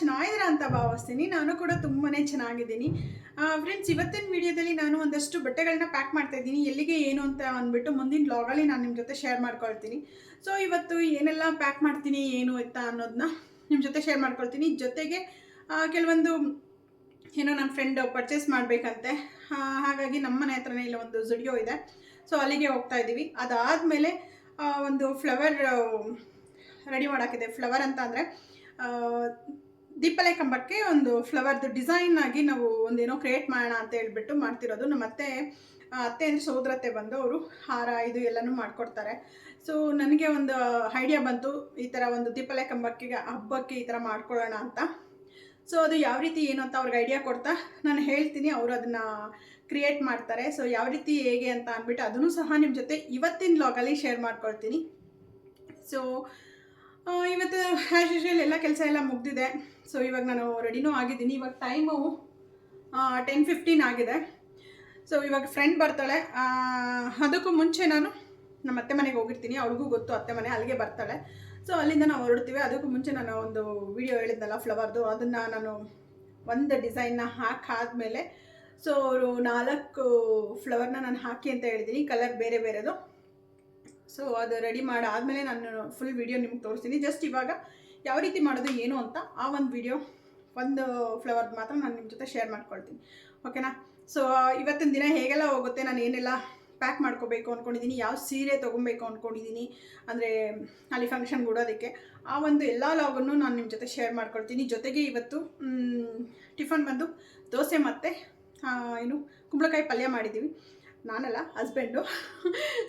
ಚೆನ್ನಾಗಿದ್ದೀರಾ ಅಂತ ಭಾವಿಸ್ತೀನಿ. ನಾನು ಕೂಡ ತುಂಬಾ ಚೆನ್ನಾಗಿದ್ದೀನಿ. ಫ್ರೆಂಡ್ಸ್ ಇವತ್ತಿನ ವಿಡಿಯೋದಲ್ಲಿ ನಾನು ಒಂದಷ್ಟು ಬಟ್ಟೆಗಳನ್ನ ಪ್ಯಾಕ್ ಮಾಡ್ತಾ ಇದ್ದೀನಿ. ಎಲ್ಲಿಗೆ ಏನು ಅಂತ ಅಂದ್ಬಿಟ್ಟು ಮುಂದಿನ ಬ್ಲಾಗಲ್ಲಿ ನಾನು ನಿಮ್ಮ ಜೊತೆ ಶೇರ್ ಮಾಡ್ಕೊಳ್ತೀನಿ. ಸೊ ಇವತ್ತು ಏನೆಲ್ಲ ಪ್ಯಾಕ್ ಮಾಡ್ತೀನಿ, ಏನು ಅಂತ ಅನ್ನೋದನ್ನ ನಿಮ್ಮ ಜೊತೆ ಶೇರ್ ಮಾಡ್ಕೊಳ್ತೀನಿ. ಜೊತೆಗೆ ಕೆಲವೊಂದು ಏನೋ ನನ್ನ ಫ್ರೆಂಡ್ ಪರ್ಚೇಸ್ ಮಾಡಬೇಕಂತೆ. ಹಾಗಾಗಿ ನಮ್ಮ ಮನೆ ಹತ್ರನೇ ಇಲ್ಲ ಒಂದು ಜುಡಿಯೋ ಇದೆ. ಸೊ ಅಲ್ಲಿಗೆ ಹೋಗ್ತಾ ಇದ್ದೀವಿ ಅದಾದಮೇಲೆ ಒಂದು ಫ್ಲವರ್ ರೆಡಿ ಮಾಡೋಕ್ಕಿದೆ ಫ್ಲವರ್ ಅಂತ ಅಂದರೆ ದೀಪಲೆ ಕಂಬಕ್ಕೆ ಒಂದು ಫ್ಲವರ್ದು ಡಿಸೈನ್ ಆಗಿ ನಾವು ಒಂದೇನೋ ಕ್ರಿಯೇಟ್ ಮಾಡೋಣ ಅಂತ ಹೇಳ್ಬಿಟ್ಟು ಮಾಡ್ತಿರೋದು. ನಮ್ಮ ಅತ್ತೆ ಅತ್ತೆ ಅಂದರೆ ಸೋದರತ್ತೆ ಬಂದು ಅವರು ಹಾರ ಇದು ಎಲ್ಲನೂ ಮಾಡಿಕೊಡ್ತಾರೆ. ಸೊ ನನಗೆ ಒಂದು ಐಡಿಯಾ ಬಂತು, ಈ ಥರ ಒಂದು ದೀಪಲೆ ಕಂಬಕ್ಕೆ, ಹಬ್ಬಕ್ಕೆ ಈ ಥರ ಮಾಡ್ಕೊಳ್ಳೋಣ ಅಂತ. ಸೊ ಅದು ಯಾವ ರೀತಿ, ಏನು ಅಂತ ಅವ್ರಿಗೆ ಐಡಿಯಾ ಕೊಡ್ತಾ ನಾನು ಹೇಳ್ತೀನಿ. ಅವರು ಅದನ್ನು ಕ್ರಿಯೇಟ್ ಮಾಡ್ತಾರೆ. ಸೊ ಯಾವ ರೀತಿ, ಹೇಗೆ ಅಂತ ಅಂದ್ಬಿಟ್ಟು ಅದನ್ನು ಸಹ ನಿಮ್ಮ ಜೊತೆ ಇವತ್ತಿನ ಬ್ಲಾಗಲ್ಲಿ ಶೇರ್ ಮಾಡ್ಕೊಳ್ತೀನಿ. ಸೊ ಇವತ್ತು ಆ್ಯಸ್ ಯೂಶುವಲ್ ಎಲ್ಲ ಕೆಲಸ ಎಲ್ಲ ಮುಗ್ದಿದೆ. ಸೊ ಇವಾಗ ನಾನು ರೆಡಿನೂ ಆಗಿದ್ದೀನಿ. ಇವಾಗ ಟೈಮು ಟೆನ್ ಫಿಫ್ಟೀನ್ ಆಗಿದೆ. ಸೊ ಇವಾಗ ಫ್ರೆಂಡ್ ಬರ್ತಾಳೆ. ಅದಕ್ಕೂ ಮುಂಚೆ ನಾನು ನಮ್ಮ ಅತ್ತೆ ಮನೆಗೆ ಹೋಗಿರ್ತೀನಿ. ಅವ್ರಿಗೂ ಗೊತ್ತು ಅತ್ತೆ ಮನೆ ಅಲ್ಲಿಗೆ ಬರ್ತಾಳೆ. ಸೊ ಅಲ್ಲಿಂದ ನಾವು ಹೊರಡ್ತೀವಿ. ಅದಕ್ಕೂ ಮುಂಚೆ ನಾನು ಒಂದು ವಿಡಿಯೋ ಹೇಳಿದ್ನಲ್ಲ ಫ್ಲವರ್ದು ಅದನ್ನು ನಾನು ಒಂದು ಡಿಸೈನ್ನ ಹಾಕಾದ್ಮೇಲೆ ಸೊ ಅವರು ನಾಲ್ಕು ಫ್ಲವರ್ನ ನಾನು ಹಾಕಿ ಅಂತ ಹೇಳಿದ್ದೀನಿ ಕಲರ್ ಬೇರೆ ಬೇರೆದು. ಸೊ ಅದು ರೆಡಿ ಮಾಡಾದಮೇಲೆ ನಾನು ಫುಲ್ ವಿಡಿಯೋ ನಿಮ್ಗೆ ತೋರಿಸ್ತೀನಿ. ಜಸ್ಟ್ ಇವಾಗ ಯಾವ ರೀತಿ ಮಾಡೋದು ಏನು ಅಂತ ಆ ಒಂದು ವಿಡಿಯೋ ಒಂದು ಫ್ಲವರ್ದು ಮಾತ್ರ ನಾನು ನಿಮ್ಮ ಜೊತೆ ಶೇರ್ ಮಾಡ್ಕೊಳ್ತೀನಿ. ಓಕೆನಾ ಸೊ ಇವತ್ತಿನ ದಿನ ಹೇಗೆಲ್ಲ ಹೋಗುತ್ತೆ, ನಾನು ಏನೆಲ್ಲ ಪ್ಯಾಕ್ ಮಾಡ್ಕೋಬೇಕು ಅಂದ್ಕೊಂಡಿದ್ದೀನಿ ಯಾವ ಸೀರೆ ತೊಗೊಬೇಕು ಅಂದ್ಕೊಂಡಿದ್ದೀನಿ ಅಂದರೆ ಅಲ್ಲಿ ಫಂಕ್ಷನ್ ಉಡೋದಕ್ಕೆ ಆ ಒಂದು ಎಲ್ಲ ಲಾಗನ್ನು ನಾನು ನಿಮ್ಮ ಜೊತೆ ಶೇರ್ ಮಾಡ್ಕೊಳ್ತೀನಿ. ಜೊತೆಗೆ ಇವತ್ತು ಟಿಫನ್ ಬಂದು ದೋಸೆ ಮತ್ತು ಏನು, ಕುಂಬಳಕಾಯಿ ಪಲ್ಯ ಮಾಡಿದ್ದೀವಿ ನಾನಲ್ಲ ಹಸ್ಬೆಂಡು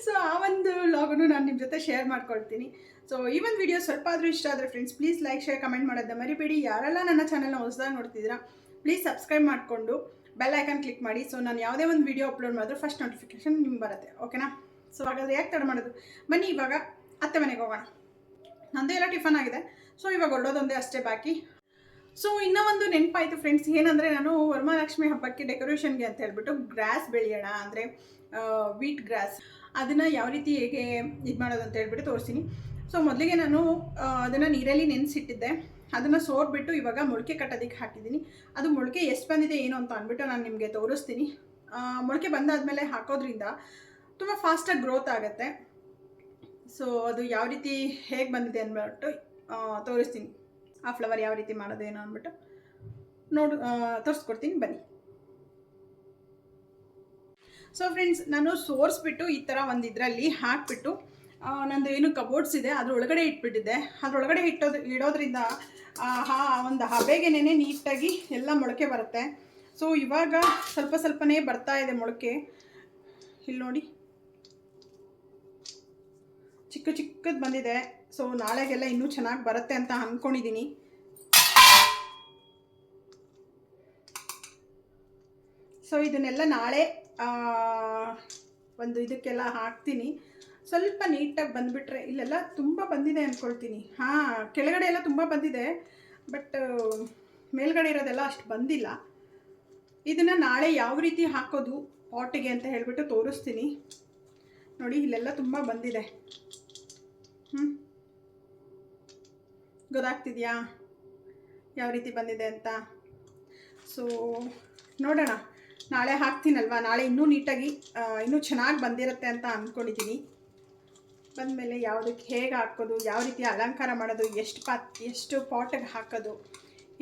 ಸೊ ಆ ಒಂದು ಲಾಗನ್ನು ನಾನು ನಿಮ್ಮ ಜೊತೆ ಶೇರ್ ಮಾಡ್ಕೊಳ್ತೀನಿ. ಸೊ ಈ ಒಂದು ವಿಡಿಯೋ ಸ್ವಲ್ಪ ಆದರೂ ಇಷ್ಟ ಆದರೆ friends please like share comment ಮಾಡೋದನ್ನ ಮರಿಬೇಡಿ. ಯಾರೆಲ್ಲ ನನ್ನ ಚಾನಲ್ನ ಹೊಸದಾಗಿ ನೋಡ್ತಿದ್ದೀರಾ ಪ್ಲೀಸ್ ಸಬ್ಸ್ಕ್ರೈಬ್ ಮಾಡಿಕೊಂಡು ಬೆಲ್ ಐಕನ್ ಕ್ಲಿಕ್ ಮಾಡಿ. ಸೊ ನಾನು ಯಾವುದೇ ಒಂದು ವಿಡಿಯೋ ಅಪ್ಲೋಡ್ ಮಾಡಿದ್ರೆ ಫಸ್ಟ್ ನೋಟಿಫಿಕೇಶನ್ ನಿಮ್ಗೆ ಬರುತ್ತೆ ಓಕೆನಾ ಸೊ ಹಾಗಾದ್ರೆ ಯಾಕೆ ತಡ ಮಾಡೋದು? ಬನ್ನಿ, ಇವಾಗ ಅತ್ತೆ ಮನೆಗೆ ಹೋಗೋಣ. ನಂದು ಎಲ್ಲ ಟಿಫನ್ ಆಗಿದೆ. ಸೊ ಇವಾಗ ಹೊರಡೋದೊಂದೇ ಅಷ್ಟೇ ಬಾಕಿ. ಸೊ ಇನ್ನೂ ಒಂದು ನೆನಪಾಯಿತು ಫ್ರೆಂಡ್ಸ್ ಏನಂದರೆ ನಾನು ವರಮಹಾಲಕ್ಷ್ಮಿ ಹಬ್ಬಕ್ಕೆ ಡೆಕೋರೇಷನ್ಗೆ ಅಂತ ಹೇಳ್ಬಿಟ್ಟು ಗ್ರಾಸ್ ಬೆಳೆಯೋಣ ಅಂದರೆ ವೀಟ್ ಗ್ರಾಸ್ ಅದನ್ನು ಯಾವ ರೀತಿ ಹೇಗೆ ಇದು ಮಾಡೋದು ಅಂತ ಹೇಳ್ಬಿಟ್ಟು ತೋರಿಸ್ತೀನಿ. ಸೊ ಮೊದಲಿಗೆ ನಾನು ಅದನ್ನು ನೀರಲ್ಲಿ ನೆನೆಸಿಟ್ಟಿದ್ದೆ. ಅದನ್ನು ಸೋರ್ಬಿಟ್ಟು ಇವಾಗ ಮೊಳಕೆ ಕಟ್ಟೋದಕ್ಕೆ ಹಾಕಿದ್ದೀನಿ. ಅದು ಮೊಳಕೆ ಎಷ್ಟು ಬಂದಿದೆ ಏನು ಅಂತ ಅಂದ್ಬಿಟ್ಟು ನಾನು ನಿಮಗೆ ತೋರಿಸ್ತೀನಿ. ಮೊಳಕೆ ಮೊಳಕೆ ಬಂದಾದಮೇಲೆ ಹಾಕೋದ್ರಿಂದ ತುಂಬ ಫಾಸ್ಟಾಗಿ ಗ್ರೋತ್ ಆಗುತ್ತೆ. ಸೊ ಅದು ಯಾವ ರೀತಿ ಹೇಗೆ ಬಂದಿದೆ ಅಂದ್ಬಿಟ್ಟು ತೋರಿಸ್ತೀನಿ. ಆ ಫ್ಲವರ್ ಯಾವ ರೀತಿ ಮಾಡೋದು ಏನು ಅಂದ್ಬಿಟ್ಟು. ನೋಡು ತೋರಿಸ್ಕೊಡ್ತೀನಿ, ಬನ್ನಿ. ಸೊ ಫ್ರೆಂಡ್ಸ್ ನಾನು ಸೋರಿಸ್ಬಿಟ್ಟು ಈ ಥರ ಒಂದು ಇದರಲ್ಲಿ ಹಾಕಿಬಿಟ್ಟು ನಂದು ಏನು ಕಬೋರ್ಡ್ಸ್ ಇದೆ ಅದ್ರ ಒಳಗಡೆ ಇಟ್ಬಿಟ್ಟಿದ್ದೆ. ಅದ್ರೊಳಗಡೆ ಇಟ್ಟೋದು, ಇಡೋದ್ರಿಂದ ಹಾ, ಒಂದು ಹಬೆಗೆನೇ ನೀಟಾಗಿ ಎಲ್ಲ ಮೊಳಕೆ ಬರುತ್ತೆ. ಸೊ ಇವಾಗ ಸ್ವಲ್ಪ ಸ್ವಲ್ಪನೇ ಬರ್ತಾ ಇದೆ ಮೊಳಕೆ. ಇಲ್ಲಿ ನೋಡಿ. ಚಿಕ್ಕ ಚಿಕ್ಕದು ಬಂದಿದೆ. ಸೊ ನಾಳೆಗೆಲ್ಲ ಇನ್ನೂ ಚೆನ್ನಾಗಿ ಬರುತ್ತೆ ಅಂತ ಅಂದ್ಕೊಂಡಿದ್ದೀನಿ ಸೊ ಇದನ್ನೆಲ್ಲ ನಾಳೆ ಒಂದು ಇದಕ್ಕೆಲ್ಲ ಹಾಕ್ತೀನಿ. ಸ್ವಲ್ಪ ನೀಟಾಗಿ ಬಂದುಬಿಟ್ರೆ, ಇಲ್ಲೆಲ್ಲ ತುಂಬ ಬಂದಿದೆ ಅಂದ್ಕೊಳ್ತೀನಿ ಹಾಂ, ಕೆಳಗಡೆ ಎಲ್ಲ ತುಂಬ ಬಂದಿದೆ, ಬಟ್, ಮೇಲ್ಗಡೆ ಇರೋದೆಲ್ಲ ಅಷ್ಟು ಬಂದಿಲ್ಲ. ಇದನ್ನು ನಾಳೆ ಯಾವ ರೀತಿ ಹಾಕೋದು, ಪಾಟಿಗೆ ಅಂತ ಹೇಳಿಬಿಟ್ಟು ತೋರಿಸ್ತೀನಿ. ನೋಡಿ, ಇಲ್ಲೆಲ್ಲ ತುಂಬ ಬಂದಿದೆ. ಹ್ಞೂ ಗೊತ್ತಾಗ್ತಿದೆಯಾ? ಯಾವ ರೀತಿ ಬಂದಿದೆ ಅಂತ? ಸೊ ನೋಡೋಣ. ನಾಳೆ ಹಾಕ್ತೀನಲ್ವಾ? ನಾಳೆ ಇನ್ನೂ ನೀಟಾಗಿ ಇನ್ನೂ ಚೆನ್ನಾಗಿ ಬಂದಿರುತ್ತೆ ಅಂತ ಅಂದ್ಕೊಂಡಿದ್ದೀನಿ ಬಂದಮೇಲೆ ಯಾವುದಕ್ಕೆ ಹೇಗೆ ಹಾಕೋದು, ಯಾವ ರೀತಿ ಅಲಂಕಾರ ಮಾಡೋದು, ಎಷ್ಟು ಪಾತ್, ಎಷ್ಟು ಪಾಟಿಗೆ ಹಾಕೋದು,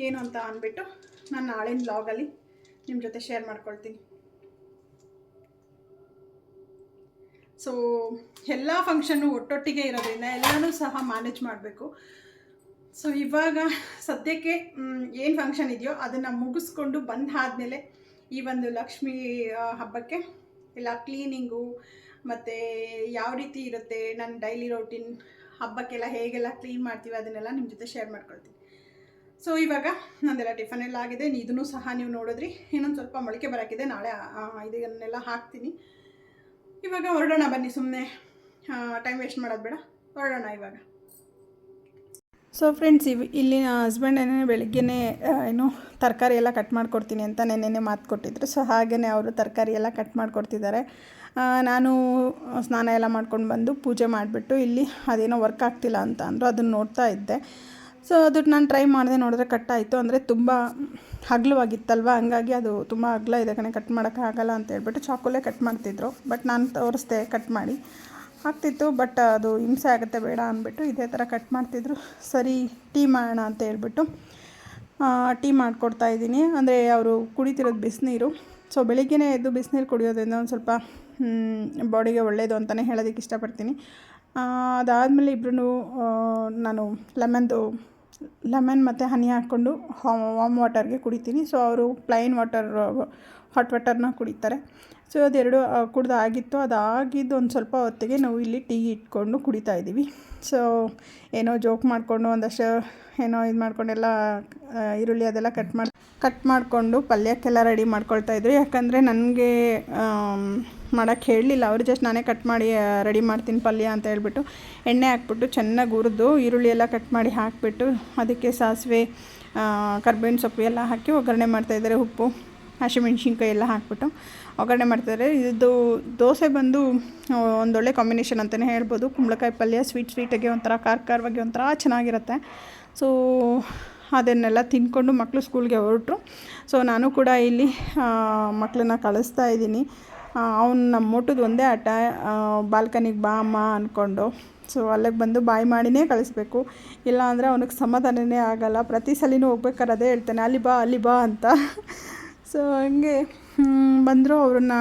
ಏನು ಅಂತ ಅಂದ್ಬಿಟ್ಟು ನಾನು ನಾಳಿನ ಬ್ಲಾಗಲ್ಲಿ ನಿಮ್ಮ ಜೊತೆ ಶೇರ್ ಮಾಡ್ಕೊಳ್ತೀನಿ. ಸೊ ಎಲ್ಲ ಫಂಕ್ಷನ್ನು ಒಟ್ಟೊಟ್ಟಿಗೆ ಇರೋದ್ರಿಂದ ಎಲ್ಲನೂ ಸಹ ಮ್ಯಾನೇಜ್ ಮಾಡಬೇಕು. ಸೊ ಇವಾಗ ಸದ್ಯಕ್ಕೆ ಏನು ಫಂಕ್ಷನ್ ಇದೆಯೋ ಅದನ್ನು ಮುಗಿಸ್ಕೊಂಡು ಬಂದಾದಮೇಲೆ ಈ ಒಂದು ಲಕ್ಷ್ಮೀ ಹಬ್ಬಕ್ಕೆ ಎಲ್ಲ ಕ್ಲೀನಿಂಗು ಮತ್ತು ಯಾವ ರೀತಿ ಇರುತ್ತೆ ನನ್ನ ಡೈಲಿ ರೊಟೀನ್ ಹಬ್ಬಕ್ಕೆಲ್ಲ ಹೇಗೆಲ್ಲ ಕ್ಲೀನ್ ಮಾಡ್ತೀವಿ ಅದನ್ನೆಲ್ಲ ನಿಮ್ಮ ಜೊತೆ ಶೇರ್ ಮಾಡ್ಕೊಳ್ತೀನಿ. ಸೊ ಇವಾಗ ನಂದೆಲ್ಲ ಟಿಫನ್ ಎಲ್ಲ ಆಗಿದೆ. ಇದನ್ನು ಸಹ ನೀವು ನೋಡಿದ್ರಿ. ಇನ್ನೊಂದು ಸ್ವಲ್ಪ ಮೊಳಕೆ ಬರೋಕ್ಕಿದೆ ನಾಳೆ ಇದನ್ನೆಲ್ಲ ಹಾಕ್ತೀನಿ. ಇವಾಗ ಹೊರಡೋಣ ಬನ್ನಿ ಸುಮ್ಮನೆ ಟೈಮ್ ವೇಸ್ಟ್ ಮಾಡೋದು ಬೇಡ. ಹೊರಡೋಣ ಇವಾಗ. ಸೊ ಫ್ರೆಂಡ್ಸ್ ಇವ್, ಇಲ್ಲಿ ಹಸ್ಬೆಂಡ್ ಏನೇ ಬೆಳಗ್ಗೆನೇ ಏನು ತರಕಾರಿ ಎಲ್ಲ ಕಟ್ ಮಾಡಿಕೊಡ್ತೀನಿ ಅಂತ ನೆನ್ನೆ ಮಾತು ಕೊಟ್ಟಿದ್ರು. ಸೊ ಹಾಗೆಯೇ ಅವರು ತರಕಾರಿ ಎಲ್ಲ ಕಟ್ ಮಾಡಿಕೊಡ್ತಿದ್ದಾರೆ. ನಾನು ಸ್ನಾನ ಎಲ್ಲ ಮಾಡ್ಕೊಂಡು ಬಂದು ಪೂಜೆ ಮಾಡಿಬಿಟ್ಟು ಇಲ್ಲಿ ಅದೇನೋ ವರ್ಕ್ ಆಗ್ತಿಲ್ಲ ಅಂತ ಅಂದರು ಅದನ್ನು ನೋಡ್ತಾ ಇದ್ದೆ. ಸೊ ಅದು ನಾನು ಟ್ರೈ ಮಾಡಿದೆ, ನೋಡಿದ್ರೆ ಕಟ್ಟಾಯಿತು ಅಂದರೆ ತುಂಬ ಹಗ್ಲವಾಗಿತ್ತಲ್ವ? ಹಂಗಾಗಿ ಅದು ತುಂಬ ಹಗ್ಲ ಇದೆ ಕಣೆ ಕಟ್ ಮಾಡೋಕ್ಕಾಗಲ್ಲ ಅಂತ ಹೇಳ್ಬಿಟ್ಟು ಚಾಕುಲೇ ಕಟ್ ಮಾಡ್ತಿದ್ರು. ಬಟ್ ನಾನು ತೋರಿಸ್ದೆ ಕಟ್ ಮಾಡಿ. ಆಗ್ತಿತ್ತು ಬಟ್ ಅದು ಹಿಂಸೆ ಆಗುತ್ತೆ, ಬೇಡ ಅಂದ್ಬಿಟ್ಟು ಇದೇ ಥರ ಕಟ್ ಮಾಡ್ತಿದ್ರು. ಸರಿ, ಟೀ ಮಾಡೋಣ ಅಂತ ಹೇಳ್ಬಿಟ್ಟು ಟೀ ಮಾಡಿಕೊಡ್ತಾ ಇದ್ದೀನಿ. ಅಂದರೆ ಅವರು ಕುಡಿತಿರೋದು ಬಿಸಿನೀರು. ಸೊ ಬೆಳಿಗ್ಗೆನೇ ಎದ್ದು ಬಿಸಿನೀರು ಕುಡಿಯೋದ್ರಿಂದ ಒಂದು ಸ್ವಲ್ಪ ಬಾಡಿಗೆ ಒಳ್ಳೆಯದು ಅಂತಲೇ ಹೇಳೋದಕ್ಕೆ ಇಷ್ಟಪಡ್ತೀನಿ. ಅದಾದಮೇಲೆ ಇಬ್ಬರೂ ನಾನು ಲೆಮನ್ದು, ಲೆಮನ್ ಮತ್ತು ಹನಿ ಹಾಕ್ಕೊಂಡು ವಾಮ್ ವಾಟರ್ಗೆ ಕುಡಿತೀನಿ. ಸೊ ಅವರು ಪ್ಲೈನ್ ವಾಟರ್ ಹಾಟ್ ವಾಟರ್ನ ಕುಡಿತಾರೆ. ಸೊ ಅದೆರಡು ಕುಡ್ದು ಆಗಿತ್ತು. ಅದಾಗಿದ್ದು ಒಂದು ಸ್ವಲ್ಪ ಹೊತ್ತಿಗೆ ನಾವು ಇಲ್ಲಿ ಟೀ ಇಟ್ಕೊಂಡು ಕುಡಿತಾ ಇದ್ದೀವಿ. ಸೊ ಏನೋ ಜೋಕ್ ಮಾಡಿಕೊಂಡು, ಒಂದಷ್ಟು ಏನೋ ಇದು ಮಾಡ್ಕೊಂಡೆಲ್ಲ ಈರುಳ್ಳಿ ಅದೆಲ್ಲ ಕಟ್ ಮಾಡಿ ಕಟ್ ಮಾಡಿಕೊಂಡು ಪಲ್ಯಕ್ಕೆಲ್ಲ ರೆಡಿ ಮಾಡ್ಕೊಳ್ತಾ ಇದ್ರು. ಯಾಕಂದರೆ ನನಗೆ ಮಾಡೋಕ್ಕೆ ಹೇಳಲಿಲ್ಲ. ಅವರು ಜಸ್ಟ್ ನಾನೇ ಕಟ್ ಮಾಡಿ ರೆಡಿ ಮಾಡ್ತೀನಿ ಪಲ್ಯ ಅಂತ ಹೇಳ್ಬಿಟ್ಟು ಎಣ್ಣೆ ಹಾಕ್ಬಿಟ್ಟು ಚೆನ್ನಾಗಿ ಹುರಿದು ಈರುಳ್ಳಿ ಎಲ್ಲ ಕಟ್ ಮಾಡಿ ಹಾಕಿಬಿಟ್ಟು ಅದಕ್ಕೆ ಸಾಸಿವೆ ಕರ್ಬೇವಿನ ಸೊಪ್ಪು ಎಲ್ಲ ಹಾಕಿ ಒಗ್ಗರಣೆ ಮಾಡ್ತಾಯಿದ್ದಾರೆ ಉಪ್ಪು, ಹಸಿಮೆಣ್ಸಿನ್ಕಾಯಿ ಎಲ್ಲ ಹಾಕ್ಬಿಟ್ಟು ಒಗ್ಗರಣೆ ಮಾಡ್ತಾಯಿದ್ದಾರೆ ಇದು ದೋಸೆ ಬಂದು ಒಂದೊಳ್ಳೆ ಕಾಂಬಿನೇಷನ್ ಅಂತಲೇ ಹೇಳ್ಬೋದು. ಕುಂಬಳಕಾಯಿ ಪಲ್ಯ ಸ್ವೀಟ್ ಸ್ವೀಟಾಗಿ ಒಂಥರ ಖಾರ ಖಾರವಾಗಿ ಒಂಥರ ಚೆನ್ನಾಗಿರುತ್ತೆ. ಸೊ ಅದನ್ನೆಲ್ಲ ತಿಂದ್ಕೊಂಡು ಮಕ್ಕಳು ಸ್ಕೂಲ್ಗೆ ಹೊರಟರು. ಸೊ ನಾನು ಕೂಡ ಇಲ್ಲಿ ಮಕ್ಕಳನ್ನ ಕಳಿಸ್ತಾ ಇದ್ದೀನಿ. ಅವ್ನು ನಮ್ಮ ಮೋಟದ ಒಂದೇ ಆಟ ಬಾಲ್ಕನಿಗೆ ಬಾ ಅಮ್ಮ ಅಂದ್ಕೊಂಡು ಸೊ ಅಲ್ಲಿಗೆ ಬಂದು ಬಾಯ್ ಮಾಡಿನೇ ಕಳಿಸ್ಬೇಕು. ಇಲ್ಲ ಅಂದರೆ ಅವನಿಗೆ ಸಮಾಧಾನನೇ ಆಗಲ್ಲ. ಪ್ರತಿ ಸಲಿನೂ ಹೋಗ್ಬೇಕಾದ್ರೆ ಅದೇ ಹೇಳ್ತಾನೆ, ಅಲ್ಲಿ ಬಾ ಅಲ್ಲಿ ಬಾ ಅಂತ. ಸೊ ಹಂಗೆ ಬಂದರು. ಅವ್ರನ್ನ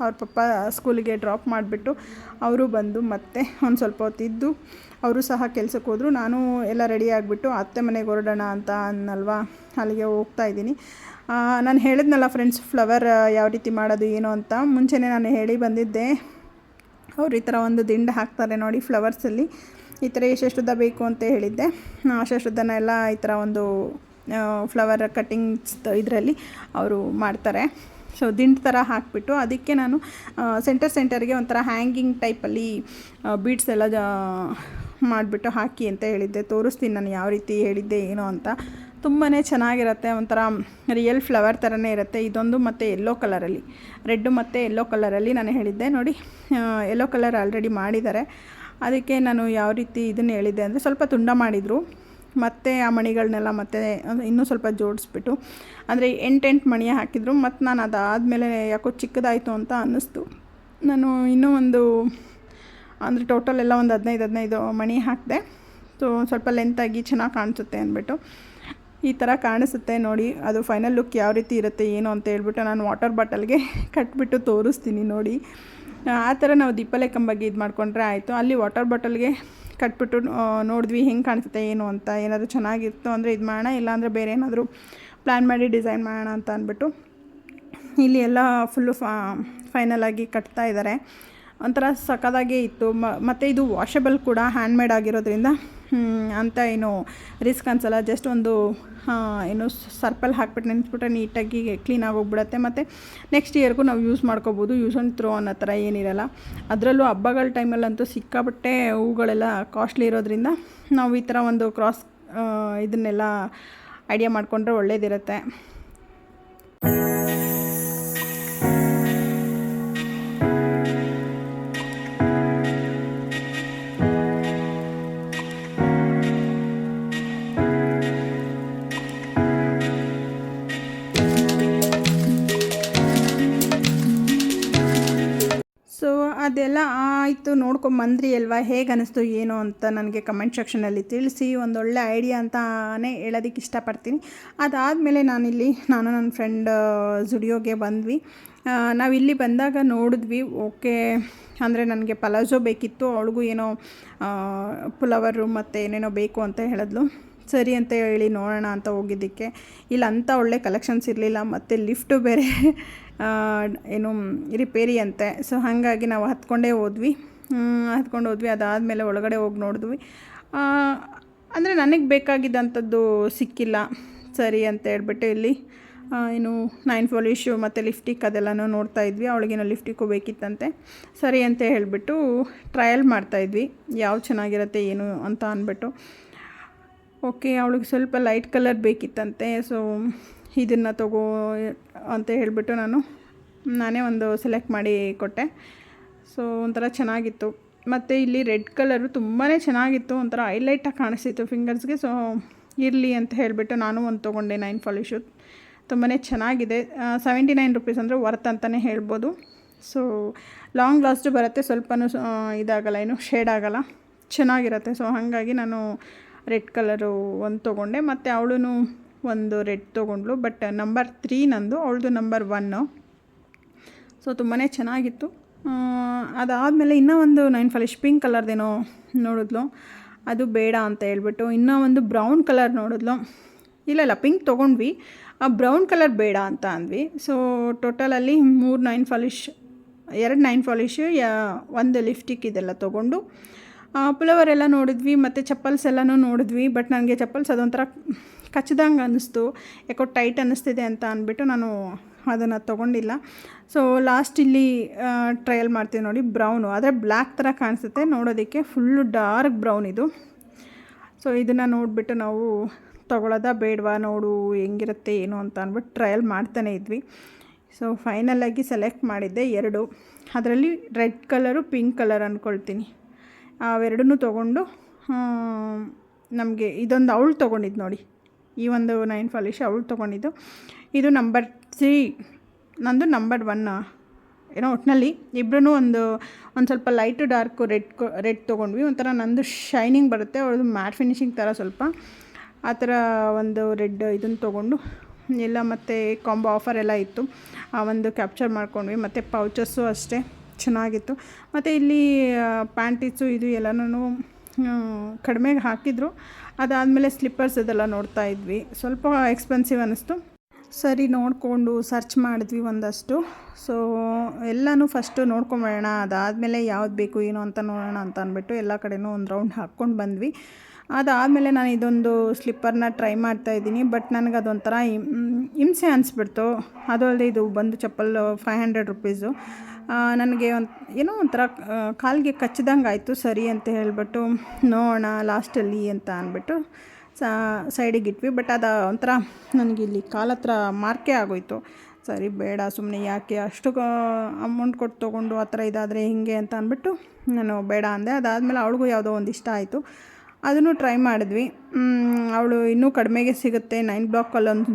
ಅವ್ರ ಪಪ್ಪ ಸ್ಕೂಲಿಗೆ ಡ್ರಾಪ್ ಮಾಡಿಬಿಟ್ಟು ಅವರು ಬಂದು ಮತ್ತೆ ಒಂದು ಸ್ವಲ್ಪ ಹೊತ್ತಿದ್ದು ಅವರು ಸಹ ಕೆಲಸಕ್ಕೆ ಹೋದರು. ನಾನು ಎಲ್ಲ ರೆಡಿ ಆಗಿಬಿಟ್ಟು, ಅತ್ತೆ ಮನೆಗೆ ಹೊರಡೋಣ ಅಂತ ಅನ್ನಲ್ವಾ? ಅಲ್ಲಿಗೆ ಹೋಗ್ತಾ ಇದ್ದೀನಿ. ನಾನು ಹೇಳಿದ್ನಲ್ಲ ಫ್ರೆಂಡ್ಸ್ ಫ್ಲವರ್ ಯಾವ ರೀತಿ ಮಾಡೋದು, ಏನು ಅಂತ. ಮುಂಚೆನೇ ನಾನು ಹೇಳಿ ಬಂದಿದ್ದೆ. ಅವ್ರು ಈ ಥರ ಒಂದು ದಿಂಡು ಹಾಕ್ತಾರೆ ನೋಡಿ ಫ್ಲವರ್ಸಲ್ಲಿ ಈ ಥರ ಎಷ್ಟೆಷ್ಟುದ್ದ ಬೇಕು ಅಂತ ಹೇಳಿದ್ದೆ. ಅಷ್ಟೆಷ್ಟುದ್ದನ ಎಲ್ಲ ಈ ಥರ ಒಂದು ಫ್ಲವರ್ ಕಟ್ಟಿಂಗ್ಸ್ ಇದರಲ್ಲಿ ಅವರು ಮಾಡ್ತಾರೆ. ಸೊ ದಿಂಡು ಥರ ಹಾಕಿಬಿಟ್ಟು ಅದಕ್ಕೆ ನಾನು ಸೆಂಟರ್ ಸೆಂಟರ್ಗೆ ಒಂಥರ ಹ್ಯಾಂಗಿಂಗ್ ಟೈಪಲ್ಲಿ ಬೀಡ್ಸ್ ಎಲ್ಲ ಮಾಡಿಬಿಟ್ಟು ಹಾಕಿ ಅಂತ ಹೇಳಿದ್ದೆ. ತೋರಿಸ್ತೀನಿ ನಾನು ಯಾವ ರೀತಿ ಹೇಳಿದ್ದೆ, ಏನು ಅಂತ. ತುಂಬಾ ಚೆನ್ನಾಗಿರುತ್ತೆ, ಒಂಥರ ರಿಯಲ್ ಫ್ಲವರ್ ಥರನೇ ಇರುತ್ತೆ. ಇದೊಂದು ಮತ್ತು ಯೆಲ್ಲೋ ಕಲರಲ್ಲಿ ರೆಡ್ಡು ಮತ್ತು ಯೆಲ್ಲೋ ಕಲರಲ್ಲಿ ನಾನು ಹೇಳಿದ್ದೆ. ನೋಡಿ ಯೆಲ್ಲೋ ಕಲರ್ ಆಲ್ರೆಡಿ ಮಾಡಿದ್ದಾರೆ. ಅದಕ್ಕೆ ನಾನು ಯಾವ ರೀತಿ ಇದನ್ನು ಹೇಳಿದ್ದೆ ಅಂದರೆ ಸ್ವಲ್ಪ ತುಂಡ ಮಾಡಿದರು. ಮತ್ತು ಆ ಮಣಿಗಳನ್ನೆಲ್ಲ ಮತ್ತೆ ಇನ್ನೂ ಸ್ವಲ್ಪ ಜೋಡಿಸ್ಬಿಟ್ಟು, ಅಂದರೆ ಎಂಟೆಂಟು ಮಣಿ ಹಾಕಿದರು. ಮತ್ತು ನಾನು ಅದಾದಮೇಲೆ ಯಾಕೋ ಚಿಕ್ಕದಾಯಿತು ಅಂತ ಅನ್ನಿಸ್ತು. ನಾನು ಇನ್ನೂ ಒಂದು, ಅಂದರೆ ಟೋಟಲ್ ಎಲ್ಲ ಒಂದು ಹದಿನೈದು ಹದಿನೈದು ಮಣಿ ಹಾಕಿದೆ. ಸೊ ಸ್ವಲ್ಪ ಲೆಂತಾಗಿ ಚೆನ್ನಾಗಿ ಕಾಣಿಸುತ್ತೆ ಅಂದ್ಬಿಟ್ಟು. ಈ ಥರ ಕಾಣಿಸುತ್ತೆ ನೋಡಿ. ಅದು ಫೈನಲ್ ಲುಕ್ ಯಾವ ರೀತಿ ಇರುತ್ತೆ, ಏನು ಅಂತ ಹೇಳ್ಬಿಟ್ಟು ನಾನು ವಾಟರ್ ಬಾಟಲ್ಗೆ ಕಟ್ಬಿಟ್ಟು ತೋರಿಸ್ತೀನಿ ನೋಡಿ. ಆ ಥರ ನಾವು ದೀಪಲೆ ಕಂಬಗೆ ಇದು ಮಾಡಿಕೊಂಡ್ರೆ ಆಯಿತು. ಅಲ್ಲಿ ವಾಟರ್ ಬಾಟಲ್ಗೆ ಕಟ್ಬಿಟ್ಟು ನೋಡಿದ್ವಿ ಹೆಂಗೆ ಕಾಣಿಸುತ್ತೆ, ಏನು ಅಂತ, ಏನಾದರೂ ಚೆನ್ನಾಗಿತ್ತು ಅಂದರೆ ಇದು ಮಾಡೋಣ ಇಲ್ಲಾಂದರೆ ಬೇರೆ ಏನಾದರೂ ಪ್ಲ್ಯಾನ್ ಮಾಡಿ ಡಿಸೈನ್ ಮಾಡೋಣ ಅಂತ ಅಂದ್ಬಿಟ್ಟು ಇಲ್ಲಿ ಎಲ್ಲ ಫುಲ್ಲು ಫೈನಲ್ ಆಗಿ ಕಟ್ತಾ ಇದ್ದಾರೆ ಒಂಥರ ಸಖತ್ತಾಗೇ ಇತ್ತು. ಮತ್ತು ಇದು ವಾಷಬಲ್ ಕೂಡ ಹ್ಯಾಂಡ್ಮೇಡ್ ಆಗಿರೋದ್ರಿಂದ ಅಂತ ಏನು ರಿಸ್ಕ್ ಅನ್ಸಲ್ಲ ಜಸ್ಟ್ ಒಂದು ಏನು ಸರ್ಪಲ್ ಹಾಕ್ಬಿಟ್ಟು ನೆನೆಸ್ಬಿಟ್ರೆ ನೀಟಾಗಿ ಕ್ಲೀನ್ ಆಗೋಗ್ಬಿಡತ್ತೆ ಮತ್ತು ನೆಕ್ಸ್ಟ್ ಇಯರ್ಗೂ ನಾವು ಯೂಸ್ ಮಾಡ್ಕೋಬೋದು ಯೂಸ್ ಆ್ಯಂಡ್ ಥ್ರೋ ಅನ್ನೋ ಥರ ಏನಿರಲ್ಲ. ಅದರಲ್ಲೂ ಹಬ್ಬಗಳ ಟೈಮಲ್ಲಂತೂ ಸಿಕ್ಕಾಪಟ್ಟೆ ಹೂಗಳೆಲ್ಲ ಕಾಸ್ಟ್ಲಿ ಇರೋದ್ರಿಂದ ನಾವು ಈ ಥರ ಒಂದು ಕ್ರಾಸ್ ಇದನ್ನೆಲ್ಲ ಐಡಿಯಾ ಮಾಡಿಕೊಂಡ್ರೆ ಒಳ್ಳೇದಿರುತ್ತೆ. ಆಯಿತು ನೋಡ್ಕೊಂಬಂದ್ರಿ ಅಲ್ವಾ, ಹೇಗೆ ಅನಿಸ್ತು, ಏನು ಅಂತ ನನಗೆ ಕಮೆಂಟ್ ಸೆಕ್ಷನಲ್ಲಿ ತಿಳಿಸಿ, ಒಂದೊಳ್ಳೆ ಐಡಿಯಾ ಅಂತಾನೆ ಹೇಳೋದಕ್ಕೆ ಇಷ್ಟಪಡ್ತೀನಿ. ಅದಾದಮೇಲೆ ನಾನಿಲ್ಲಿ, ನಾನು ನನ್ನ ಫ್ರೆಂಡ್ ಜುಡಿಯೋಗೆ ಬಂದ್ವಿ. ನಾವು ಇಲ್ಲಿ ಬಂದಾಗ ನೋಡಿದ್ವಿ, ಓಕೆ, ಅಂದರೆ ನನಗೆ ಪಲಾಜೋ ಬೇಕಿತ್ತು, ಅವಳಿಗೂ ಏನೋ ಪುಲವರು ಮತ್ತು ಏನೇನೋ ಬೇಕು ಅಂತ ಹೇಳಿದ್ಲು. ಸರಿ ಅಂತ ಹೇಳಿ ನೋಡೋಣ ಅಂತ ಹೋಗಿದ್ದಕ್ಕೆ. ಇಲ್ಲಿ ಅಂಥ ಒಳ್ಳೆ ಕಲೆಕ್ಷನ್ಸ್ ಇರಲಿಲ್ಲ, ಮತ್ತು ಲಿಫ್ಟು ಬೇರೆ ಏನು ರಿಪೇರಿ ಅಂತೆ. ಸೊ ಹಾಗಾಗಿ ನಾವು ಹತ್ಕೊಂಡೇ ಹೋದ್ವಿ. ಹತ್ಕೊಂಡು ಹೋದ್ವಿ. ಅದಾದಮೇಲೆ ಒಳಗಡೆ ಹೋಗಿ ನೋಡಿದ್ವಿ. ಅಂದರೆ ನನಗೆ ಬೇಕಾಗಿದ್ದಂಥದ್ದು ಸಿಕ್ಕಿಲ್ಲ. ಸರಿ ಅಂತ ಹೇಳ್ಬಿಟ್ಟು ಇಲ್ಲಿ ಏನು ನೈನ್ ಪಾಲಿಶು ಮತ್ತು ಲಿಫ್ಟಿಕ್ ಅದೆಲ್ಲನೂ ನೋಡ್ತಾ ಇದ್ವಿ. ಅವಳಿಗೇನೋ ಲಿಫ್ಟಿಕ್ಕು ಬೇಕಿತ್ತಂತೆ. ಸರಿ ಅಂತ ಹೇಳಿಬಿಟ್ಟು ಟ್ರಯಲ್ ಮಾಡ್ತಾಯಿದ್ವಿ ಯಾವ ಚೆನ್ನಾಗಿರುತ್ತೆ ಏನು ಅಂತ ಅಂದ್ಬಿಟ್ಟು. ಓಕೆ, ಅವಳಿಗೆ ಸ್ವಲ್ಪ ಲೈಟ್ ಕಲರ್ ಬೇಕಿತ್ತಂತೆ. ಸೊ, ಇದನ್ನು ತಗೋ ಅಂತ ಹೇಳಿಬಿಟ್ಟು ನಾನು ನಾನೇ ಒಂದು ಸೆಲೆಕ್ಟ್ ಮಾಡಿ ಕೊಟ್ಟೆ. ಸೊ ಒಂಥರ ಚೆನ್ನಾಗಿತ್ತು. ಮತ್ತು ಇಲ್ಲಿ ರೆಡ್ ಕಲರು ತುಂಬಾ ಚೆನ್ನಾಗಿತ್ತು. ಒಂಥರ ಹೈಲೈಟಾಗಿ ಕಾಣಿಸ್ತಿತ್ತು ಫಿಂಗರ್ಸ್ಗೆ. ಸೊ ಇರಲಿ ಅಂತ ಹೇಳಿಬಿಟ್ಟು ನಾನು ಒಂದು ತೊಗೊಂಡೆ ನೈನ್ ಪಾಲಿಶು. ತುಂಬಾ ಚೆನ್ನಾಗಿದೆ. ಸೆವೆಂಟಿ ನೈನ್ ರುಪೀಸ್ ಅಂದರೆ ವರ್ತ್ ಅಂತಲೇ ಹೇಳ್ಬೋದು. ಸೊ ಲಾಂಗ್ ಲಾಸ್ಟು ಬರುತ್ತೆ. ಸ್ವಲ್ಪನೂ ಸ- ಇದಾಗಲ್ಲ, ಏನು ಶೇಡ್ ಆಗಲ್ಲ. ಚೆನ್ನಾಗಿರುತ್ತೆ. ಸೊ ಹಾಗಾಗಿ ನಾನು ರೆಡ್ ಕಲರು ಒಂದು ತೊಗೊಂಡೆ. ಮತ್ತು ಅವಳು ಒಂದು ರೆಡ್ ತೊಗೊಂಡ್ಳು. ಬಟ್ ನಂಬರ್ ತ್ರೀ ನಂದು, ಅವಳದು ನಂಬರ್ ಒನ್ನು. ಸೊ ತುಂಬಾ ಚೆನ್ನಾಗಿತ್ತು. ಅದಾದಮೇಲೆ ಇನ್ನೂ ಒಂದು ನೈನ್ ಫಾಲಿಶ್ ಪಿಂಕ್ ಕಲರ್ದೇನೋ ನೋಡಿದ್ಲು. ಅದು ಬೇಡ ಅಂತ ಹೇಳ್ಬಿಟ್ಟು ಇನ್ನೂ ಒಂದು ಬ್ರೌನ್ ಕಲರ್ ನೋಡಿದ್ಲು. ಇಲ್ಲ ಇಲ್ಲ, ಪಿಂಕ್ ತೊಗೊಂಡ್ವಿ. ಆ ಬ್ರೌನ್ ಕಲರ್ ಬೇಡ ಅಂತ ಅಂದ್ವಿ. ಸೊ ಟೋಟಲಲ್ಲಿ ಮೂರು ನೈನ್ ಫಾಲಿಶ್, ಎರಡು ನೈನ್ ಫಾಲಿಶ್ ಒಂದು ಲಿಫ್ಟಿಕ್ ಇದೆಲ್ಲ ತೊಗೊಂಡು ಪುಲವರ್ ಎಲ್ಲ ನೋಡಿದ್ವಿ, ಮತ್ತು ಚಪ್ಪಲ್ಸ್ ಎಲ್ಲನೂ ನೋಡಿದ್ವಿ. ಬಟ್ ನನಗೆ ಚಪ್ಪಲ್ಸ್ ಅದೊಂಥರ ಕಚ್ದಂಗೆ ಅನ್ನಿಸ್ತು ಯಾಕೋ ಟೈಟ್ ಅನ್ನಿಸ್ತಿದೆ ಅಂತ ಅಂದ್ಬಿಟ್ಟು ನಾನು ಅದನ್ನು ತೊಗೊಂಡಿಲ್ಲ. ಸೊ ಲಾಸ್ಟ್ ಇಲ್ಲಿ ಟ್ರಯಲ್ ಮಾಡ್ತೀವಿ ನೋಡಿ ಬ್ರೌನು ಆದರೆ ಬ್ಲ್ಯಾಕ್ ಥರ ಕಾಣಿಸುತ್ತೆ. ನೋಡೋದಕ್ಕೆ ಫುಲ್ಲು ಡಾರ್ಕ್ ಬ್ರೌನ್ ಇದು. ಸೊ ಇದನ್ನು ನೋಡಿಬಿಟ್ಟು ನಾವು ತೊಗೊಳೋದ ಬೇಡವಾ, ನೋಡು ಹೆಂಗಿರುತ್ತೆ ಏನು ಅಂತ ಅಂದ್ಬಿಟ್ಟು ಟ್ರಯಲ್ ಮಾಡ್ತಾನೆ ಇದ್ವಿ. ಸೊ ಫೈನಲಾಗಿ ಸೆಲೆಕ್ಟ್ ಮಾಡಿದ್ದೆ ಎರಡು. ಅದರಲ್ಲಿ ರೆಡ್ ಕಲರು ಪಿಂಕ್ ಕಲರ್ ಅಂದ್ಕೊಳ್ತೀನಿ ಅವೆರಡನ್ನೂ ತೊಗೊಂಡು ನಮಗೆ ಇದೊಂದು ಅವಳು ತೊಗೊಂಡಿದ್ದು ನೋಡಿ. ಈ ಒಂದು ನೈನ್ ಫಾಲಿಶ್ ಅವಳು ತೊಗೊಂಡಿದ್ದು. ಇದು ನಂಬರ್ ತ್ರೀ ನಂದು ನಂಬರ್ ಒನ್ ಏನೋ ಒಟ್ಟಿನಲ್ಲಿ ಇಬ್ಬರೂ ಒಂದು ಒಂದು ಸ್ವಲ್ಪ ಲೈಟು ಡಾರ್ಕು ರೆಡ್ ರೆಡ್ ತೊಗೊಂಡ್ವಿ. ಒಂಥರ ನಂದು ಶೈನಿಂಗ್ ಬರುತ್ತೆ. ಅವ್ರದ್ದು ಮ್ಯಾಟ್ ಫಿನಿಶಿಂಗ್ ಥರ ಸ್ವಲ್ಪ. ಆ ಥರ ಒಂದು ರೆಡ್ ಇದನ್ನು ತೊಗೊಂಡು ಎಲ್ಲ ಮತ್ತು ಕಾಂಬೋ ಆಫರ್ ಎಲ್ಲ ಇತ್ತು. ಆ ಒಂದು ಕ್ಯಾಪ್ಚರ್ ಮಾಡ್ಕೊಂಡ್ವಿ. ಮತ್ತು ಪೌಚಸ್ಸು ಅಷ್ಟೇ. ಚೆನ್ನಾಗಿತ್ತು. ಮತ್ತು ಇಲ್ಲಿ ಪ್ಯಾಂಟಿಸು ಇದು ಎಲ್ಲನೂ ಕಡಿಮೆಗೆ ಹಾಕಿದ್ರು. ಅದಾದಮೇಲೆ ಸ್ಲಿಪ್ಪರ್ಸ್ ಇದೆಲ್ಲ ನೋಡ್ತಾ ಇದ್ವಿ. ಸ್ವಲ್ಪ ಎಕ್ಸ್ಪೆನ್ಸಿವ್ ಅನ್ನಿಸ್ತು ಸರಿ ನೋಡಿಕೊಂಡು ಸರ್ಚ್ ಮಾಡಿದ್ವಿ ಒಂದಷ್ಟು. ಸೊ ಎಲ್ಲನೂ ಫಸ್ಟು ನೋಡ್ಕೊಂಬೋಣ ಅದಾದಮೇಲೆ ಯಾವ್ದು ಬೇಕು, ಏನು ಅಂತ ನೋಡೋಣ ಅಂತ ಅಂದ್ಬಿಟ್ಟು ಎಲ್ಲ ಕಡೆನೂ ಒಂದು ರೌಂಡ್ ಹಾಕ್ಕೊಂಡು ಬಂದ್ವಿ. ಅದಾದಮೇಲೆ ನಾನು ಇದೊಂದು ಸ್ಲಿಪ್ಪರ್ನ ಟ್ರೈ ಮಾಡ್ತಾ ಇದ್ದೀನಿ ಬಟ್ ನನಗೆ ಅದೊಂಥರ ಹಿಂಸೆ ಅನಿಸ್ಬಿಡ್ತು. ಅದು ಅಲ್ಲದೆ ಇದು ಬಂದು ಚಪ್ಪಲ್ ಫೈವ್ ಹಂಡ್ರೆಡ್ ರುಪೀಸು ನನಗೆ ಒಂದು, ಏನೋ ಒಂಥರ ಕಾಲಿಗೆ ಕಚ್ಚಿದಂಗೆ ಆಯಿತು ಸರಿ ಅಂತ ಹೇಳಿಬಿಟ್ಟು, ನೋಡೋಣ ಲಾಸ್ಟಲ್ಲಿ ಅಂತ ಅಂದ್ಬಿಟ್ಟು ಸಾ, ಸೈಡಿಗೆ ಇಟ್ವಿ, ಬಟ್ ಅದು ಒಂಥರ ನನಗೆ ಇಲ್ಲಿ ಕಾಲ ಹತ್ರ ಮಾರ್ಕೆ ಆಗೋಯ್ತು. ಸರಿ, ಬೇಡ ಸುಮ್ಮನೆ ಯಾಕೆ ಅಷ್ಟು ಅಮೌಂಟ್ ಕೊಟ್ಟು ತೊಗೊಂಡು ಆ ಥರ ಇದಾದರೆ ಹಿಂಗೆ ಅಂತ ಅಂದ್ಬಿಟ್ಟು ನಾನು ಬೇಡ ಅಂದೆ. ಅದಾದಮೇಲೆ ಅವಳಿಗೂ ಯಾವುದೋ ಒಂದು ಇಷ್ಟ ಆಯಿತು. ಅದನ್ನು ಟ್ರೈ ಮಾಡಿದ್ವಿ. ಅವಳು ಇನ್ನೂ ಕಡಿಮೆಗೆ ಸಿಗುತ್ತೆ. ನೈನ್ ಬ್ಲಾಕಲ್ಲಿ ಒಂದು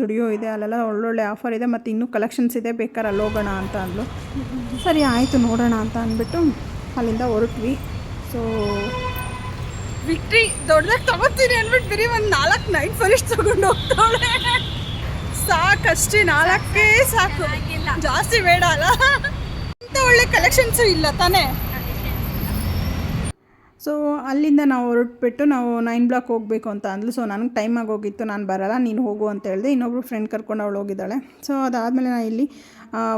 ಜುಡಿಯೋ ಇದೆ. ಅಲ್ಲೆಲ್ಲ ಒಳ್ಳೊಳ್ಳೆ ಆಫರ್ ಇದೆ. ಮತ್ತು ಇನ್ನೂ ಕಲೆಕ್ಷನ್ಸ್ ಇದೆ. ಬೇಕಾದ್ರೆ ಅಲ್ಲಿ ಹೋಗೋಣ ಅಂತ ಅಂದ್ಲು. ಸರಿ, ಆಯಿತು, ನೋಡೋಣ ಅಂತ ಅಂದ್ಬಿಟ್ಟು ಅಲ್ಲಿಂದ ಹೊರಟ್ವಿ. ಸೊ ವಿಕ್ಟ್ರಿ ದೊಡ್ಡದಾಗಿ ತಗೋತೀನಿ ಅಂದ್ಬಿಟ್ಟು ಬರೀ ಒಂದು ನಾಲ್ಕು ನೈಟ್ ಫರಿಶ್ ತಗೊಂಡು ಹೋಗ್ತಾಳೆ. ಸಾಕಷ್ಟೇ ನಾಲ್ಕೇ ಸಾಕು. ಜಾಸ್ತಿ ಬೇಡ ಅಲ್ಲ. ಅಂತ ಒಳ್ಳೆ ಕಲೆಕ್ಷನ್ಸು ಇಲ್ಲ ತಾನೇ? ಸೊ ಅಲ್ಲಿಂದ ನಾವು ಹೊರಟ್ಬಿಟ್ಟು ನಾವು ನೈನ್ ಬ್ಲಾಕ್ ಹೋಗಬೇಕು ಅಂತ ಅಂದ್ಲು. ಸೊ ನನಗೆ ಟೈಮ್ ಆಗೋಗಿತ್ತು ನಾನು ಬರಲ್ಲ ನೀನು ಹೋಗು ಅಂತ ಹೇಳಿದೆ. ಇನ್ನೊಬ್ರು ಫ್ರೆಂಡ್ ಕರ್ಕೊಂಡು ಅವಳು ಹೋಗಿದ್ದಾಳೆ. ಸೊ ಅದಾದಮೇಲೆ ನಾನು ಇಲ್ಲಿ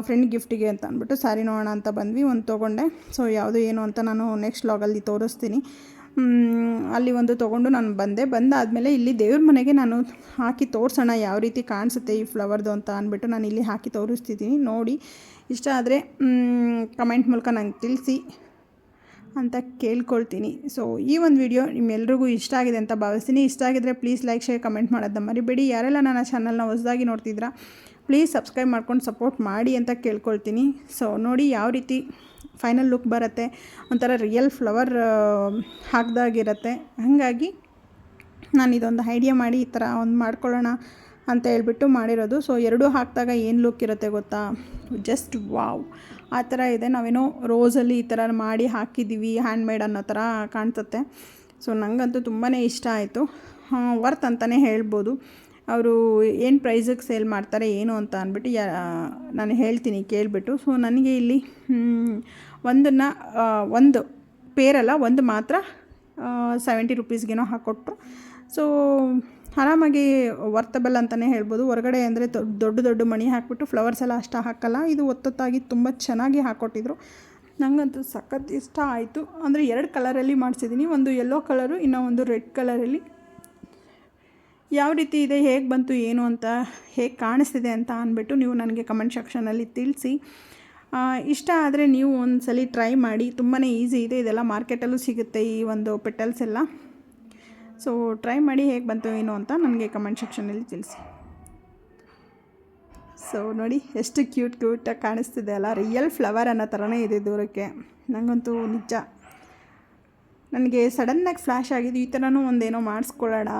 ಫ್ರೆಂಡ್ ಗಿಫ್ಟಿಗೆ ಅಂತ ಅಂದ್ಬಿಟ್ಟು ಸ್ಯಾರಿ ನೋಡೋಣ ಅಂತ ಬಂದ್ವಿ. ಒಂದು ತೊಗೊಂಡೆ. ಸೊ ಯಾವುದು ಏನು ಅಂತ ನಾನು ನೆಕ್ಸ್ಟ್ ಲಾಗಲ್ಲಿ ತೋರಿಸ್ತೀನಿ. ಅಲ್ಲಿ ಒಂದು ತೊಗೊಂಡು ನಾನು ಬಂದೆ. ಬಂದಾದಮೇಲೆ ಇಲ್ಲಿ ದೇವ್ರ ಮನೆಗೆ ನಾನು ಹಾಕಿ ತೋರಿಸೋಣ ಯಾವ ರೀತಿ ಕಾಣಿಸುತ್ತೆ ಈ ಫ್ಲವರ್ದು ಅಂತ ಅಂದ್ಬಿಟ್ಟು ನಾನು ಇಲ್ಲಿ ಹಾಕಿ ತೋರಿಸ್ತಿದ್ದೀನಿ. ನೋಡಿ, ಇಷ್ಟ ಆದರೆ ಕಮೆಂಟ್ ಮೂಲಕ ನಂಗೆ ತಿಳಿಸಿ ಅಂತ ಕೇಳ್ಕೊಳ್ತೀನಿ. ಸೊ ಈ ಒಂದು ವಿಡಿಯೋ ನಿಮ್ಮೆಲ್ರಿಗೂ ಇಷ್ಟ ಆಗಿದೆ ಅಂತ ಭಾವಿಸ್ತೀನಿ. ಇಷ್ಟ ಆಗಿದ್ರೆ ಪ್ಲೀಸ್ ಲೈಕ್ ಶೇರ್ ಕಮೆಂಟ್ ಮಾಡೋದನ್ನ ಮರಿಬೇಡಿ. ಯಾರೆಲ್ಲ ನನ್ನ ಚಾನಲ್ನ ಹೊಸದಾಗಿ ನೋಡ್ತಿದ್ದೀರಾ ಪ್ಲೀಸ್ ಸಬ್ಸ್ಕ್ರೈಬ್ ಮಾಡ್ಕೊಂಡು ಸಪೋರ್ಟ್ ಮಾಡಿ ಅಂತ ಕೇಳ್ಕೊಳ್ತೀನಿ. ಸೊ ನೋಡಿ, ಯಾವ ರೀತಿ ಫೈನಲ್ ಲುಕ್ ಬರುತ್ತೆ, ಒಂಥರ ರಿಯಲ್ ಫ್ಲವರ್ ಹಾಕ್ದಾಗಿರುತ್ತೆ. ಹಾಗಾಗಿ ನಾನು ಇದೊಂದು ಐಡಿಯಾ ಮಾಡಿ ಈ ಥರ ಒಂದು ಮಾಡ್ಕೊಳ್ಳೋಣ ಅಂತ ಹೇಳ್ಬಿಟ್ಟು ಮಾಡಿರೋದು. ಸೊ ಎರಡೂ ಹಾಕಿದಾಗ ಏನು ಲುಕ್ ಇರುತ್ತೆ ಗೊತ್ತಾ? ಜಸ್ಟ್ ವಾವ್ ಆ ಥರ ಇದೆ. ನಾವೇನೋ ರೋಸಲ್ಲಿ ಈ ಥರ ಮಾಡಿ ಹಾಕಿದ್ದೀವಿ ಹ್ಯಾಂಡ್ಮೇಡ್ ಅನ್ನೋ ಥರ ಕಾಣಿಸುತ್ತೆ. ಸೊ ನನಗಂತೂ ತುಂಬಾ ಇಷ್ಟ ಆಯಿತು. ವರ್ತ್ ಅಂತಲೇ ಹೇಳ್ಬೋದು. ಅವರು ಏನು ಪ್ರೈಸಿಗೆ ಸೇಲ್ ಮಾಡ್ತಾರೆ, ಏನು ಅಂತ ಅಂದ್ಬಿಟ್ಟು ನಾನು ಹೇಳ್ತೀನಿ, ಕೇಳಿಬಿಟ್ಟು. ಸೊ ನನಗೆ ಇಲ್ಲಿ ಒಂದನ್ನು ಒಂದು ಪೇರಲ್ಲ ಒಂದು ಮಾತ್ರ ಸೆವೆಂಟಿ ರುಪೀಸ್ಗೇನೋ ಹಾಕ್ಕೊಟ್ರು ಸೊ ಆರಾಮಾಗಿ ವರ್ತಬಲ್ ಅಂತಲೇ ಹೇಳ್ಬೋದು. ಹೊರಗಡೆ ಅಂದರೆ ದೊಡ್ಡ ದೊಡ್ಡ ಮಣಿ ಹಾಕ್ಬಿಟ್ಟು ಫ್ಲವರ್ಸ್ ಎಲ್ಲ ಅಷ್ಟು ಹಾಕಲ್ಲ. ಇದು ಒತ್ತೊತ್ತಾಗಿ ತುಂಬ ಚೆನ್ನಾಗಿ ಹಾಕ್ಕೊಟ್ಟಿದ್ರು ನನಗಂತೂ ಸಖತ್ ಇಷ್ಟ ಆಯಿತು. ಅಂದರೆ ಎರಡು ಕಲರಲ್ಲಿ ಮಾಡಿಸಿದ್ದೀನಿ ಒಂದು ಯೆಲ್ಲೋ ಕಲರು ಇನ್ನೂ ಒಂದು ರೆಡ್ ಕಲರಲ್ಲಿ ಯಾವ ರೀತಿ ಇದೆ, ಹೇಗೆ ಬಂತು, ಏನು ಅಂತ ಹೇಗೆ ಕಾಣಿಸ್ತಿದೆ ಅಂತ ಅಂದ್ಬಿಟ್ಟು ನೀವು ನನಗೆ ಕಮೆಂಟ್ ಸೆಕ್ಷನಲ್ಲಿ ತಿಳಿಸಿ. ಇಷ್ಟ ಆದರೆ ನೀವು ಒಂದು ಸಲ ಟ್ರೈ ಮಾಡಿ. ತುಂಬಾ ಈಸಿ ಇದೆ, ಇದೆಲ್ಲ ಮಾರ್ಕೆಟಲ್ಲೂ ಸಿಗುತ್ತೆ ಈ ಒಂದು ಪೆಟಲ್ಸ್ ಎಲ್ಲ. ಸೊ ಟ್ರೈ ಮಾಡಿ ಹೇಗೆ ಬಂತು, ಏನು ಅಂತ ನನಗೆ ಕಮೆಂಟ್ ಸೆಕ್ಷನಲ್ಲಿ ತಿಳಿಸಿ. ಸೊ ನೋಡಿ, ಎಷ್ಟು ಕ್ಯೂಟ್ ಕ್ಯೂಟಾಗಿ ಕಾಣಿಸ್ತಿದೆ ಅಲ್ಲ, ರಿಯಲ್ ಫ್ಲವರ್ ಅನ್ನೋ ಥರನೇ ಇದೆ ದೂರಕ್ಕೆ. ನನಗಂತೂ ನಿಜ. ನನಗೆ ಸಡನ್ನಾಗಿ ಫ್ಲ್ಯಾಶ್ ಆಗಿದ್ದು ಈ ಥರನೂ ಒಂದೇನೋ ಮಾಡಿಸ್ಕೊಳ್ಳೋಣ.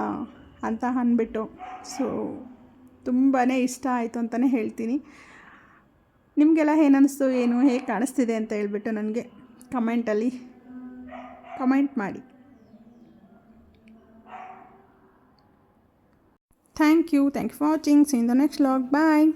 ಅಂತ ಅಂದ್ಬಿಟ್ಟು. ಸೊ ತುಂಬಾ ಇಷ್ಟ ಆಯಿತು ಅಂತಲೇ ಹೇಳ್ತೀನಿ. ನಿಮಗೆಲ್ಲ ಏನನ್ನಿಸ್ತು ಏನು, ಹೇಗೆ ಕಾಣಿಸ್ತಿದೆ ಅಂತ ಹೇಳ್ಬಿಟ್ಟು ನನಗೆ ಕಮೆಂಟಲ್ಲಿ ಕಮೆಂಟ್ ಮಾಡಿ. Thank you thank you for watching see in the next vlog bye